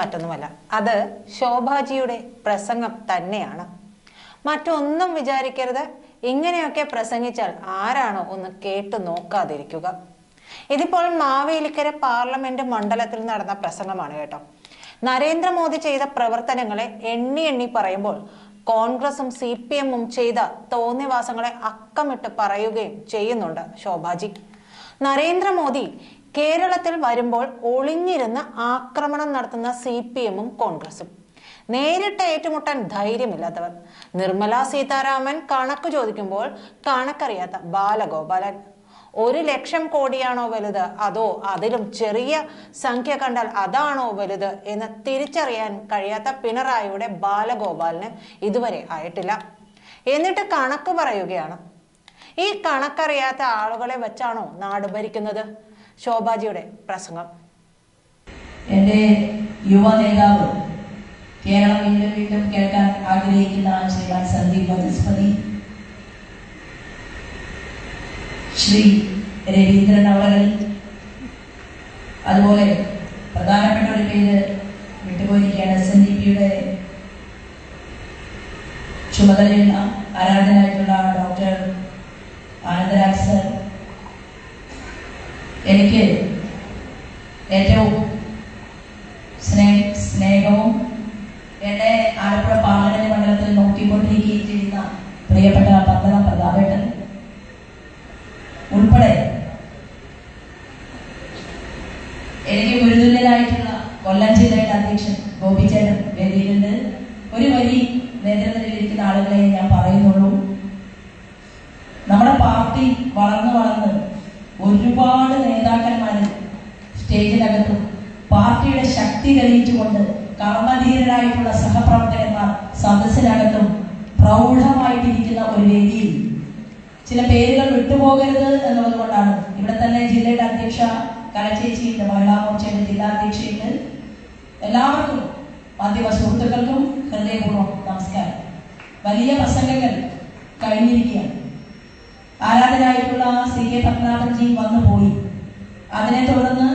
മറ്റൊന്നുമല്ല. അത് ശോഭാജിയുടെ പ്രസംഗം തന്നെയാണ്. മറ്റൊന്നും വിചാരിക്കരുത്. ഇങ്ങനെയൊക്കെ പ്രസംഗിച്ചാൽ ആരാണോ ഒന്ന് കേട്ടു നോക്കാതിരിക്കുക. ഇതിപ്പോൾ മാവേലിക്കര പാർലമെന്റ് മണ്ഡലത്തിൽ നടന്ന പ്രസംഗമാണ് കേട്ടോ. നരേന്ദ്രമോദി ചെയ്ത പ്രവർത്തനങ്ങളെ എണ്ണി എണ്ണി പറയുമ്പോൾ കോൺഗ്രസും സി പി എമ്മും ചെയ്ത തോന്നിവാസങ്ങളെ അക്കമിട്ട് പറയുകയും ചെയ്യുന്നുണ്ട് ശോഭാജി. നരേന്ദ്രമോദി കേരളത്തിൽ വരുമ്പോൾ ഒളിഞ്ഞിരുന്ന് ആക്രമണം നടത്തുന്ന സി പി എമ്മും കോൺഗ്രസും. നേരിട്ട് ഏറ്റുമുട്ടാൻ ധൈര്യമില്ലാത്തവർ. നിർമ്മല സീതാരാമൻ കണക്ക് ചോദിക്കുമ്പോൾ കണക്കറിയാത്ത ബാലഗോപാലൻ. ഒരു ലക്ഷം കോടിയാണോ വലുത്? അതോ അതിലും ചെറിയ സംഖ്യ കണ്ടാൽ അതാണോ വലുത് എന്ന് തിരിച്ചറിയാൻ കഴിയാത്ത പിണറായിയുടെ ബാലഗോപാലിന് ഇതുവരെ ആയിട്ടില്ല. എന്നിട്ട് കണക്ക് പറയുകയാണ്. ഈ കണക്കറിയാത്ത ആളുകളെ വെച്ചാണോ നാട് ഭരിക്കുന്നത്? ശോഭാജിയുടെ പ്രസംഗം. എന്റെ യുവ നേതാവ് കേരളം വീണ്ടും വീണ്ടും കേൾക്കാൻ ആഗ്രഹിക്കുന്ന ശ്രീമാൻ സന്ദീപ് വധസ്പതി ശ്രീ രവീന്ദ്രൻ അവളകൾ അതുപോലെ പ്രധാനപ്പെട്ട ഒരു പേര് വിട്ടുപോയിരിക്കുകയാണ്. എസ് എൻ ഡി പിയുടെ ചുമതലയുള്ള ആരാധനായിട്ടുള്ള ഡോക്ടർ ആനന്ദരാജ് സർ എനിക്ക് ഏറ്റവും സ്നേ സ്നേഹവും എന്നെ ആലപ്പുഴ പാർലമെന്റ് മണ്ഡലത്തിൽ നോക്കിക്കൊണ്ടിരിക്കുകയും ചെയ്യുന്ന പ്രിയപ്പെട്ട പത്തനം പ്രതാപേട്ടൻ ഉൾപ്പെടെ എനിക്ക് ഗുരുതുല്യനായിട്ടുള്ള കൊല്ലം ജില്ലയുടെ അധ്യക്ഷൻ ഗോപിചേട്ടൻ വേദിയിലുണ്ട്. ഒരു വരി നേതൃത്വത്തിലിരിക്കുന്ന ആളുകളെ ഞാൻ പറയുന്നുള്ളൂ. നമ്മുടെ പാർട്ടി വളർന്നു വളർന്ന് ഒരുപാട് നേതാക്കന്മാര് സ്റ്റേജിനകത്തും പാർട്ടിയുടെ ശക്തി തെളിയിച്ചുകൊണ്ട് കർമ്മധീരരായിട്ടുള്ള സഹപ്രവർത്തകന്മാർ സദസ്സിനകത്തും പ്രൗഢമായിട്ടിരിക്കുന്ന ഒരു വേദിയിൽ ചില പേരുകൾ വിട്ടുപോകരുത് എന്നതുകൊണ്ടാണ് ഇവിടെ തന്നെ ജില്ലയുടെ അധ്യക്ഷ കലച്ചേച്ചിയുണ്ട് മഹിളാ മോർച്ചയുടെ ജില്ലാ അധ്യക്ഷയുണ്ട്. എല്ലാവർക്കും മാധ്യമ സുഹൃത്തുക്കൾക്കും ഹൃദയപൂർവം നമസ്കാരം. വലിയ പ്രസംഗങ്ങൾ കഴിഞ്ഞിരിക്കുകയാണ്. ആരാധനായിട്ടുള്ള സി കെ പത്മനാഭൻജി വന്നു പോയി. അതിനെ തുടർന്ന്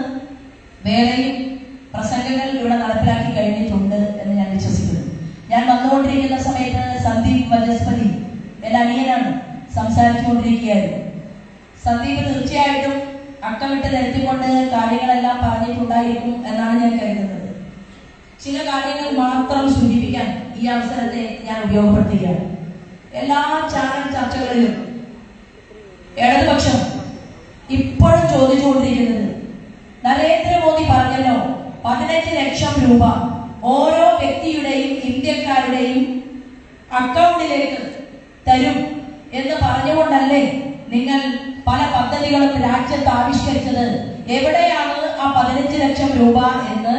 വേറെയും പ്രസംഗങ്ങൾ ഇവിടെ നടപ്പിലാക്കി കഴിഞ്ഞിട്ടുണ്ട് എന്ന് ഞാൻ വിശ്വസിക്കുന്നു. ഞാൻ വന്നുകൊണ്ടിരിക്കുന്ന സമയത്ത് സന്ദീപ് വചസ്പതി എന്റെ അനിയനാണ് സംസാരിച്ചുകൊണ്ടിരിക്കുകയായിരുന്നു. സന്ദീപ് തീർച്ചയായിട്ടും അക്കമിട്ട് നിരത്തിക്കൊണ്ട് കാര്യങ്ങളെല്ലാം പറഞ്ഞിട്ടുണ്ടായിരിക്കും എന്നാണ് ഞാൻ കരുതുന്നത്. ചില കാര്യങ്ങൾ മാത്രം സൂചിപ്പിക്കാൻ ഈ അവസരത്തെ ഞാൻ ഉപയോഗപ്പെടുത്തുകയാണ്. എല്ലാ ചാനൽ ചർച്ചകളിലും ഇടതുപക്ഷം ഇപ്പോഴും ചോദിച്ചുകൊണ്ടിരിക്കുന്നത് നരേന്ദ്രമോദി പറഞ്ഞല്ലോ പതിനഞ്ച് ലക്ഷം രൂപ ഓരോ വ്യക്തിയുടെയും ഇന്ത്യക്കാരുടെയും അക്കൗണ്ടിലേക്ക് തരും എന്ന് പറഞ്ഞുകൊണ്ടല്ലേ നിങ്ങൾ പല പദ്ധതികളും രാജ്യത്ത് ആവിഷ്കരിച്ചത്? എവിടെയാണ് ആ പതിനഞ്ച് ലക്ഷം രൂപ എന്ന്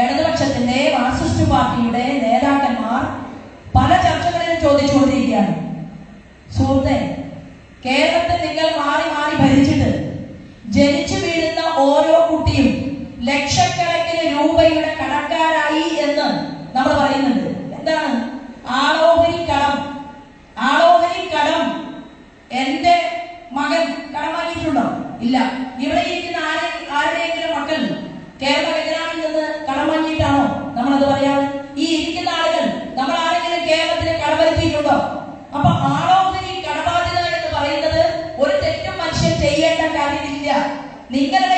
ഇടതുപക്ഷത്തിന്റെ മാർക്സിസ്റ്റ് പാർട്ടിയുടെ നേതാക്കന്മാർ പല ചർച്ചകളിലും ചോദിച്ചുകൊണ്ടിരിക്കുകയാണ്. സുഹൃത്തെ കേരളത്തിൽ നിങ്ങൾ മാറി മാറി ഭരിച്ചിട്ട് ജനിച്ചു വീഴുന്ന ഓരോ കുട്ടിയും ലക്ഷക്കണക്കിന് രൂപയുടെ കടക്കാരായി എന്ന് നമ്മൾ പറയുന്നുണ്ട് എന്താണ് ആളോഹരി കടം ആളോഹരി കടം എന്റെ മകൻ കടം വാങ്ങിയിട്ടുണ്ടോ ഇല്ല ഇവിടെ ഇരിക്കുന്ന ആരെ ആരുടെയെങ്കിലും മക്കൾ കേരള ഖജനാവിൽ നിന്ന് കടം വാങ്ങിയിട്ടാണോ നമ്മളത് പറയാറ് ഈ ഇരിക്കുന്ന ആളുകൾ നമ്മൾ ആരെങ്കിലും കേരളത്തിന് കടം വരുത്തിയിട്ടുണ്ടോ അപ്പൊ ആളോഹരി കടബാധ്യത എന്ന് പറയുന്നത് ഒരു തെറ്റും മനുഷ്യൻ ചെയ്യേണ്ട കാര്യമില്ല നിങ്ങളുടെ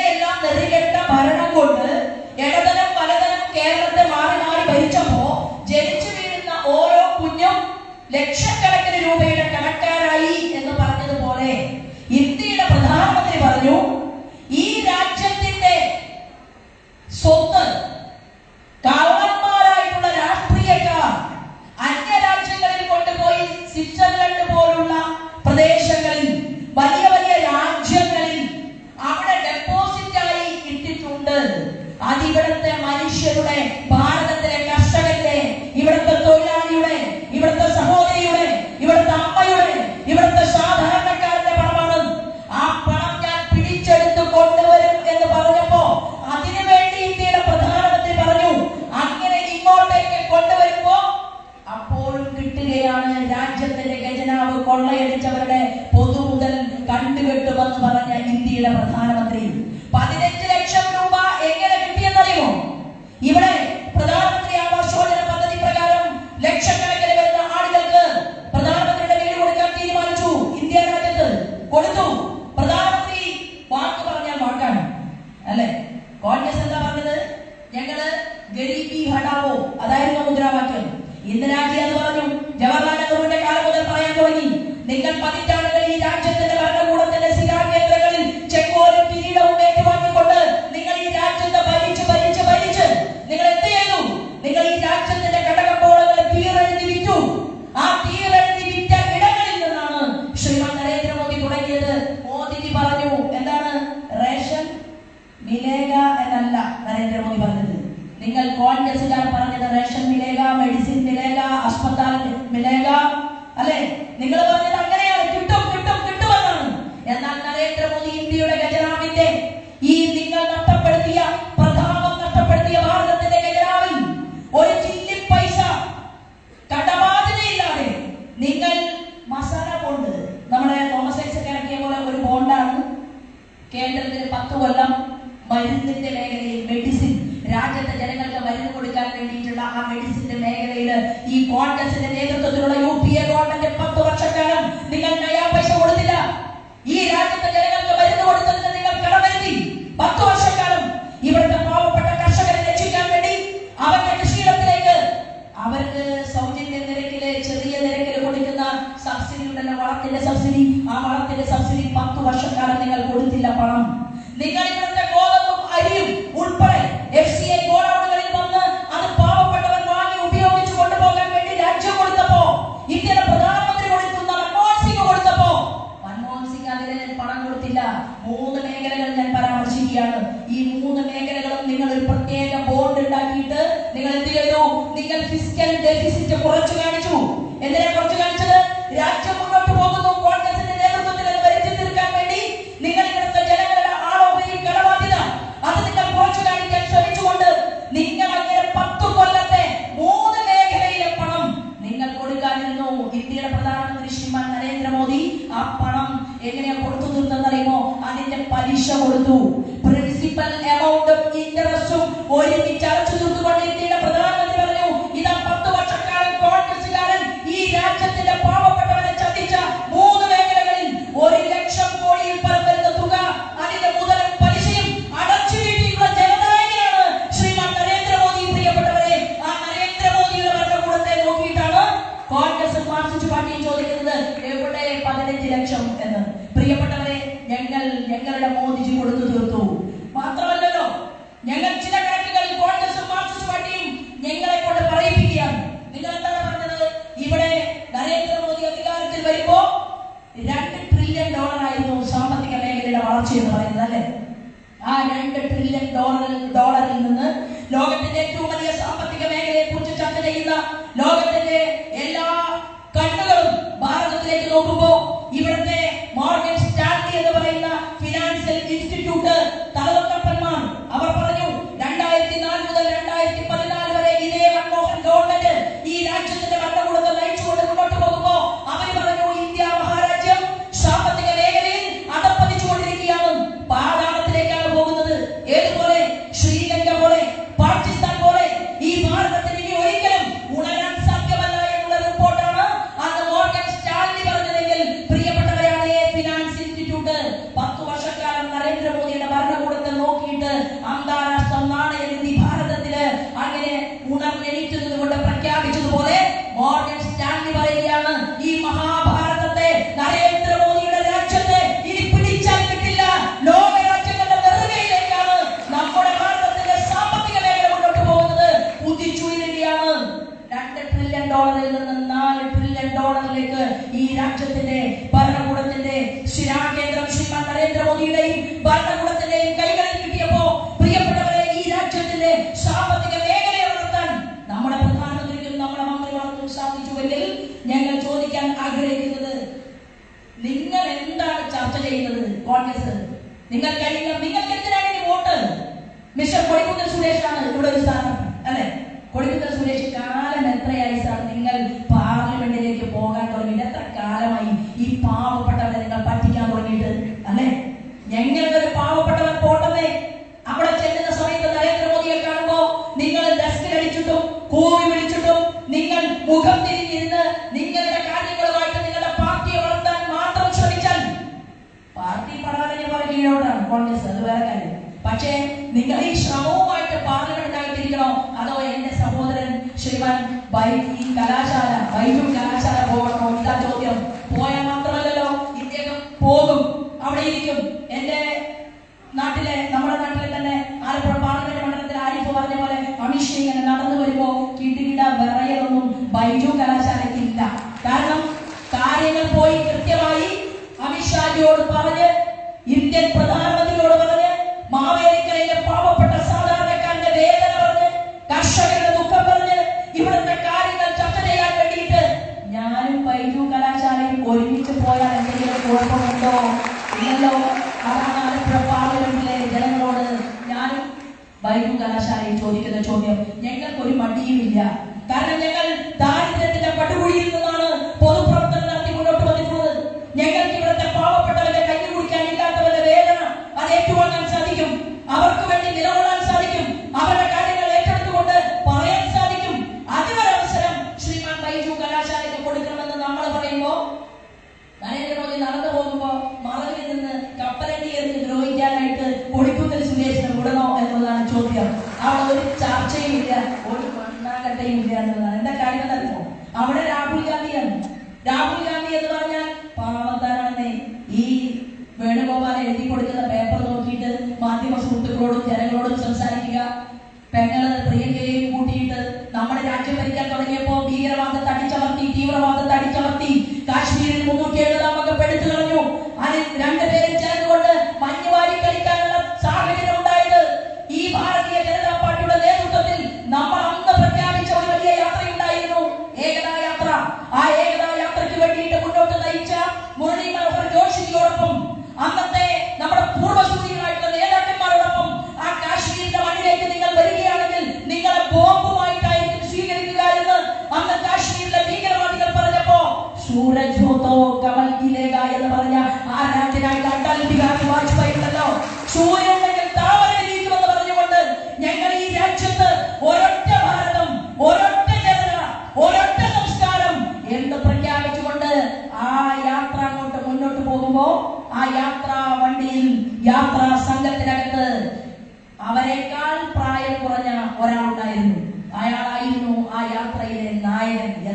എല്ലാം നെറികെട്ട എങ്ങനെയാ കൊടുത്തു തീർത്തതെന്നറിയുമോ അതിന്റെ പലിശ കൊടുത്തു. വരുമ്പോ രണ്ട് ട്രില്യൺ ഡോളർ ആയിരുന്നു സാമ്പത്തിക മേഖലയുടെ വളർച്ച എന്ന് പറയുന്നത് അല്ലെ? ആ രണ്ട് ട്രില്യൺ ഡോളർ ഡോളറിൽ നിന്ന് ലോകത്തിന്റെ ഏറ്റവും നിങ്ങൾക്കറിയില്ല നിങ്ങൾക്ക് എന്തിനാണ് വോട്ട്? മിസ്റ്റർ കൊടിക്കുന്നിൽ സുരേഷാണ് ഇവിടെ ഒരു സ്ഥാനം അല്ലെ? കൊടിക്കുന്നിൽ സുരേഷ് കാണാൻ ഈ കലാശാല ബൈജു കലാശാല പോകണോ? ഇതാ ചോദ്യം. പോയാൽ മാത്രമല്ലല്ലോ ഇദ്ദേഹം പോകും. അവിടെ ഇരിക്കും. എന്റെ നാട്ടിലെ നമ്മുടെ നാട്ടിലെ തന്നെ ആലപ്പുഴ പാർലമെന്റ് മണ്ഡലത്തിൽ ആരിഫ് പറഞ്ഞ പോലെ അമിത് ഷീ ഇങ്ങനെ നടന്നു വരുമ്പോ കിടുകിട വിറയലൊന്നും ബൈജു കലാശാല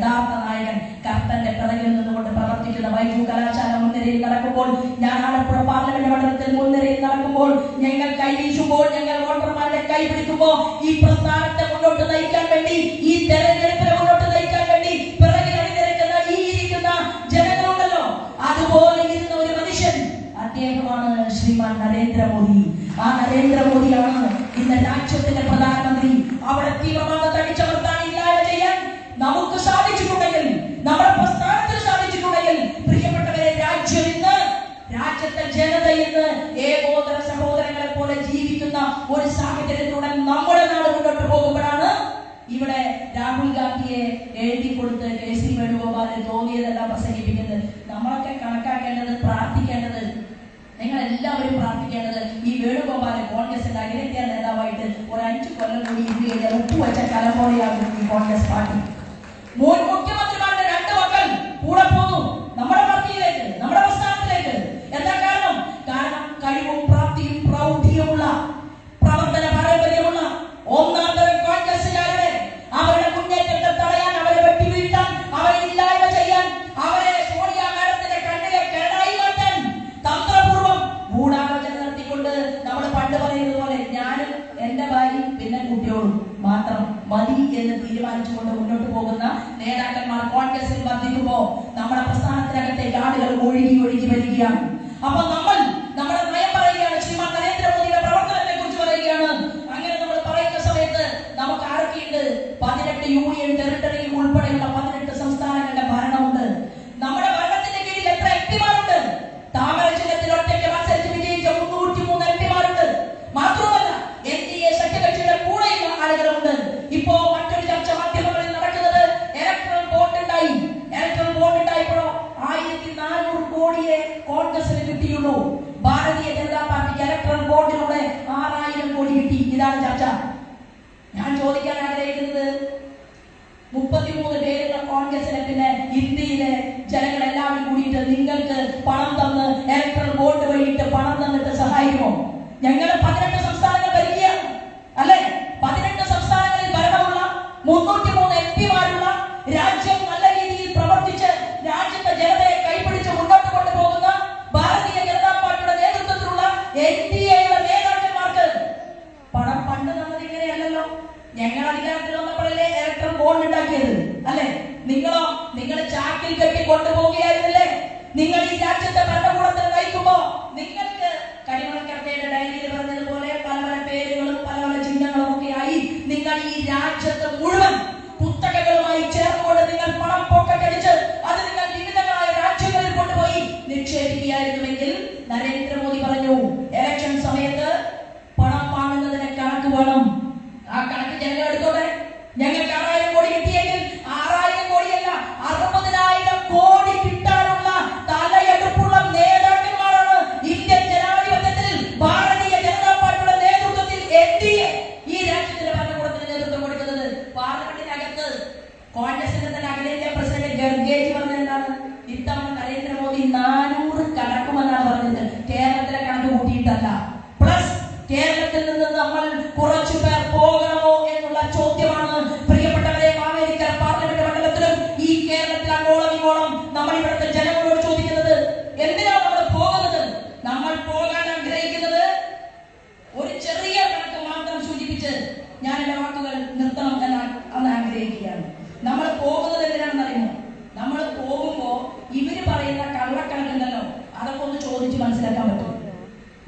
യഥാർത്ഥ നായകൻ കർത്തന്റെ പിറകിൽ നിന്നുകൊണ്ട് പ്രവർത്തിക്കുന്ന വൈദ്യു കലാശാല മുൻനിരയിൽ നടക്കുമ്പോൾ ഞാൻ ആലപ്പുഴ പാർലമെന്റ് മണ്ഡലത്തിൽ മുൻനിരയിൽ നടക്കുമ്പോൾ ഞങ്ങൾ കൈവീശുമ്പോൾ ഞങ്ങൾ വോട്ടർമാരുടെ കൈ പിടിക്കുമ്പോൾ ഈ പ്രസ്ഥാനത്തെ മുന്നോട്ട് നയിക്കാൻ വേണ്ടി ഈ തെരഞ്ഞെടുപ്പിനെ മുന്നോട്ട് നയിക്കാൻ വേണ്ടി പിറകിൽ അണിനിരക്കുന്ന ഈ ഇരിക്കുന്ന ജനങ്ങളുണ്ടല്ലോ. അതുപോലെ ഇരുന്ന ഒരു മനുഷ്യൻ അദ്ദേഹമാണ് ശ്രീമാൻ നരേന്ദ്രമോദി. ആ നരേന്ദ്രമോദി കാലത്ത് ഇന്ന് ഏകോദര സഹോദരങ്ങളെ പോലെ ജീവിക്കുന്ന ഒരു സാഹചര്യത്തിലൂടെ നമ്മുടെ നാട് മുന്നോട്ട് പോകുമ്പോഴാണ് ഇവിടെ രാഹുൽ ഗാന്ധിയെ എഴുതി കൊടുത്ത് കെ സി വേണുഗോപാലിന് തോന്നിയതെല്ലാം പ്രസംഗിപ്പിക്കുന്നത്. നമ്മളൊക്കെ കണക്കാക്കേണ്ടത് പ്രാർത്ഥിക്കേണ്ടത് നിങ്ങൾ എല്ലാവരും പ്രാർത്ഥിക്കേണ്ടത് ഈ വേണുഗോപാലൻ കോൺഗ്രസിന്റെ അഖിലേന്ത്യാ നേതാവായിട്ട് ഒരു അഞ്ചു കൊല്ലം കൂടി ഇരുന്ന് കഴിഞ്ഞാൽ ഉപ്പുവച്ച കലം ഈ കോൺഗ്രസ് പാർട്ടി. Hallelujah. Apa ഞാൻ എന്റെ വാക്കുകൾ നിർത്തണം എന്ന് അന്ന് ആഗ്രഹിക്കുകയാണ്. നമ്മൾ പോകുന്നത് എന്തിനാണെന്ന് അറിയുമോ? നമ്മൾ പോകുമ്പോ ഇവർ പറയുന്ന കള്ളക്കണക്കുണ്ടല്ലോ അതൊക്കെ ഒന്ന് ചോദിച്ച് മനസ്സിലാക്കാൻ പറ്റും.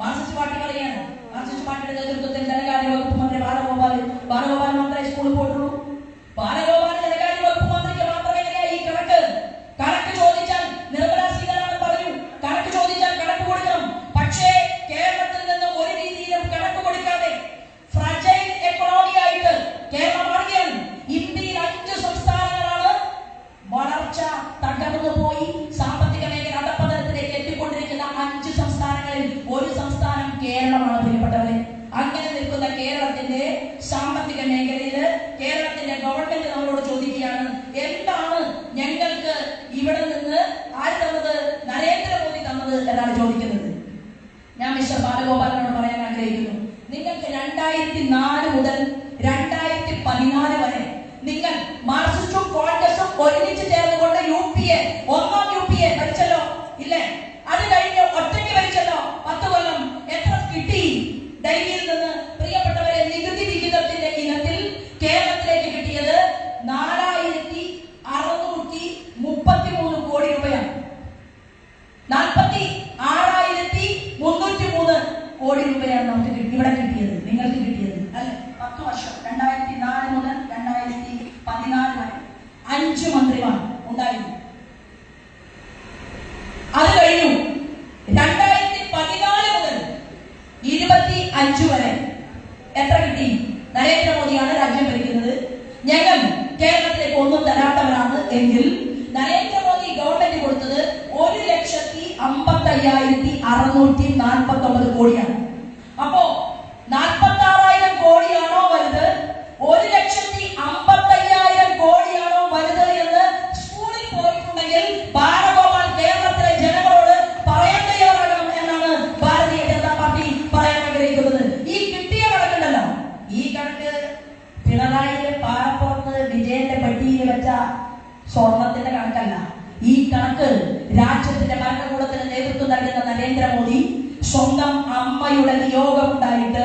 മാർസിസ്റ്റ് പാർട്ടി പറയാണ് മാർസിസ്റ്റ് പാർട്ടിയുടെ നേതൃത്വത്തിൽ ധനകാര്യ വകുപ്പ് മന്ത്രി ബാലഗോപാൽ ബാലഗോപാൽ മാത്രമേ സ്കൂളിൽ പോയിട്ടുള്ളൂ. ബാല രാജ്യത്തിന്റെ ഭരണകൂടത്തിന് നേതൃത്വം നൽകുന്ന നരേന്ദ്രമോദി സ്വന്തം അമ്മയുടെ നിയോഗം ഉണ്ടായിട്ട്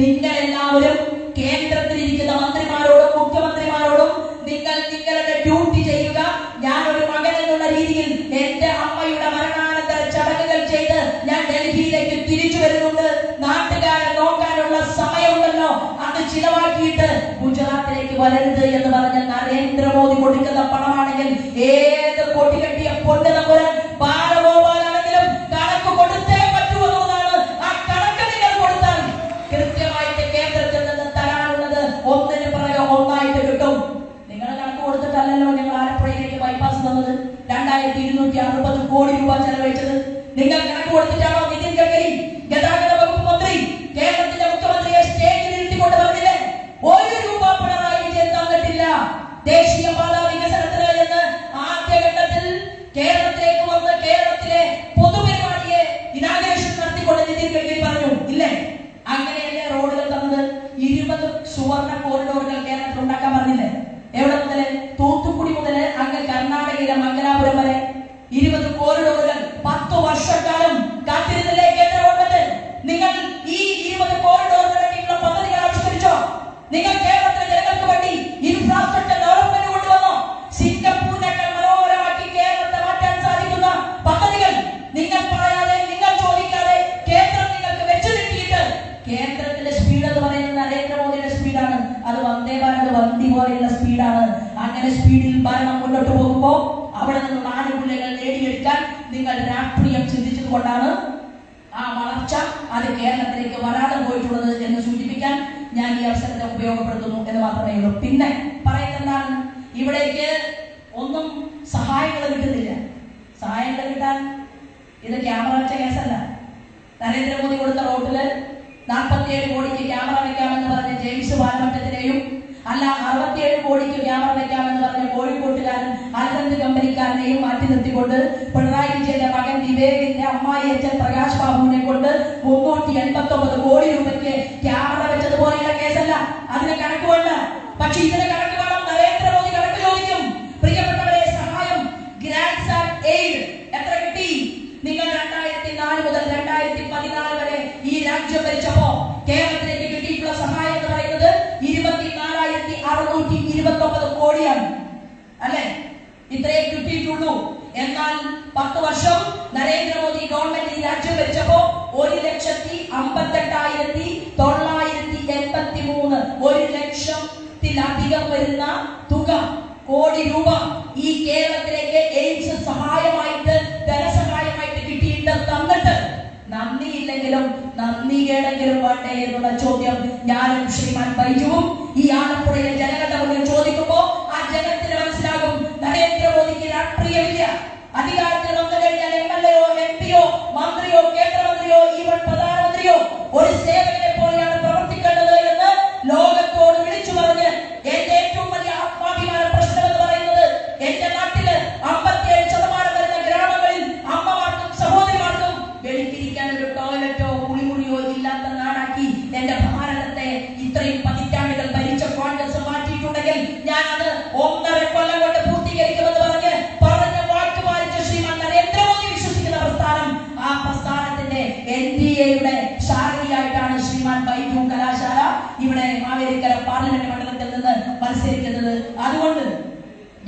നിങ്ങൾ എല്ലാവരും കേന്ദ്രത്തിൽ ഇരിക്കുന്ന മന്ത്രിമാരോടും മുഖ്യമന്ത്രിമാരോടും നിങ്ങൾ നിങ്ങളുടെ ഡ്യൂട്ടി ചെയ്യുക. ഞാൻ ഒരു മകൻ എന്നുള്ള രീതിയിൽ എന്റെ അമ്മയുടെ മരണാനന്തര ചടങ്ങുകൾ ചെയ്ത് ഞാൻ ഡൽഹിയിലേക്ക് തിരിച്ചു വരുന്നുണ്ട്. നാട്ടുകാരെ നോക്കാനുള്ള സമയമുണ്ടല്ലോ. അത് ചിലവാക്കിയിട്ട് ഗുജറാത്തിലേക്ക് വരരുത് എന്ന് പറഞ്ഞ നരേന്ദ്രമോദി കൊടുക്കുന്ന പണമാണെങ്കിൽ ഏത് കൊടി കെട്ടിയ quando o diabo അത് വന്ദേ ഭാരത് വണ്ടി പോലെയുള്ള സ്പീഡാണ്. അങ്ങനെ സ്പീഡിൽ ഭാരതം മുന്നോട്ട് പോകുമ്പോൾ അവിടെ നിന്ന് ആനുകൂല്യങ്ങൾ നേടിയെടുക്കാൻ നിങ്ങൾ രാഷ്ട്രീയം ചിന്തിച്ചത് കൊണ്ടാണ് ആ വളർച്ച അത് കേരളത്തിലേക്ക് വരാതെ പോയിട്ടുള്ളത് എന്ന് സൂചിപ്പിക്കാൻ ഞാൻ ഈ അവസരത്തെ ഉപയോഗപ്പെടുത്തുന്നു എന്ന് മാത്രമേ ഉള്ളൂ. പിന്നെ പറയുന്നത് എന്താണ്? ഇവിടേക്ക് ഒന്നും സഹായങ്ങൾ കിട്ടുന്നില്ല. സഹായങ്ങൾ കിട്ടാൻ ഇത് ക്യാമറ വെച്ച കേസല്ല. നരേന്ദ്രമോദി കൊടുത്ത റോട്ടിൽ നാൽപ്പത്തിയേഴ് കോടിക്ക് ക്യാമറ വെക്കാമെന്ന് പറഞ്ഞ ജെയിംസ് വാൽമറ്റത്തിനെയും അല്ല അറുപത്തിയേഴ് കോടിക്ക് ക്യാമറ വെക്കാമെന്ന് പറഞ്ഞ കോഴിക്കോട്ടുകാരൻ അനുബന്ധ കമ്പനിക്കാരനെയും മാറ്റി നിർത്തിക്കൊണ്ട് പിണറായി വിജയന്റെ മകൻ വിവേകിന്റെ അമ്മായി അച്ഛൻ പ്രകാശ് ബാബുവിനെ കൊണ്ട് മുന്നൂറ്റി എൺപത്തി ഒമ്പത് കോടി രൂപയ്ക്ക് por el día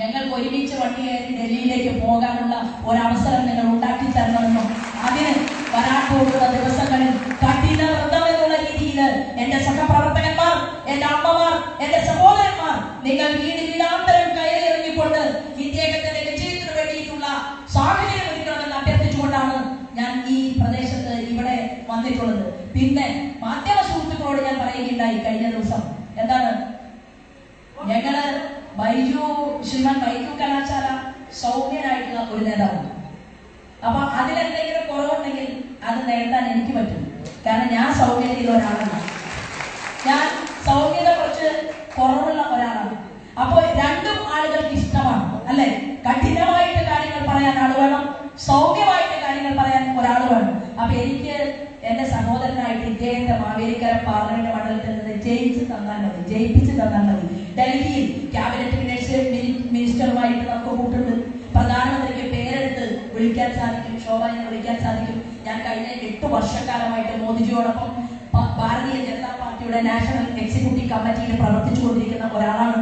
ഞങ്ങൾക്ക് ഒരുമിച്ച് വണ്ടി കയറി ഡൽഹിയിലേക്ക് പോകാനുള്ള ഒരവസരം നിങ്ങൾ ഉണ്ടാക്കി തരണമെന്നും അതിന് വരാൻ പോകുന്ന ദിവസങ്ങളിൽ കഠിന വ്രതം എന്നുള്ള രീതിയിൽ എന്റെ സഹപ്രവർത്തകന്മാർ എന്റെ അമ്മമാർ എന്റെ സഹോദരന്മാർ നിങ്ങൾ വീട് വീടാന്തരം കയറി ഇറങ്ങിക്കൊണ്ട് ഇദ്ദേഹത്തിന്റെ വിജയത്തിന് വേണ്ടിയിട്ടുള്ള സാഹചര്യം ഒരുക്കണമെന്ന് അഭ്യർത്ഥിച്ചുകൊണ്ടാണ് ഞാൻ ഈ പ്രദേശത്ത് ഇവിടെ വന്നിട്ടുള്ളത് പിന്നെ മാധ്യമ സുഹൃത്തുക്കളോട് ഞാൻ പറയുകയുണ്ടായി കഴിഞ്ഞ ദിവസം എന്താണ് ഞങ്ങൾ ബൈജു ശ്രീമാൻ വൈക്കം കലാശാല സൗമ്യനായിട്ടുള്ള ഒരു നേതാവുണ്ട്. അപ്പൊ അതിലെന്തെങ്കിലും കുറവുണ്ടെങ്കിൽ അത് നേടാൻ എനിക്ക് പറ്റും. കാരണം ഞാൻ സൗമ്യതയിൽ ഒരാളാണ് ഞാൻ സൗമ്യത കുറച്ച് കുറവുള്ള ഒരാളാണ്. അപ്പോൾ രണ്ടും ആളുകൾക്ക് ഇഷ്ടമാണ് അല്ലെ? കഠിനമായിട്ട് കാര്യങ്ങൾ പറയാൻ ആൾ വേണം സൗമ്യമായിട്ട് കാര്യങ്ങൾ പറയാൻ ഒരാൾ വേണം. അപ്പൊ എനിക്ക് എന്റെ സഹോദരനായിട്ട് ഇദ്ദേഹത്തെ മാവേലിക്കര പാർലമെന്റ് മണ്ഡലത്തിൽ നിന്ന് ജയിച്ച് തന്നാൽ മതി. ജയിപ്പിച്ച് കമ്മിറ്റിയിൽ പ്രവർത്തിച്ചുകൊണ്ടിരിക്കുന്ന ഒരാളാണ്.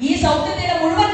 ഈ സൗത്യത്തിന്റെ മുഴുവൻ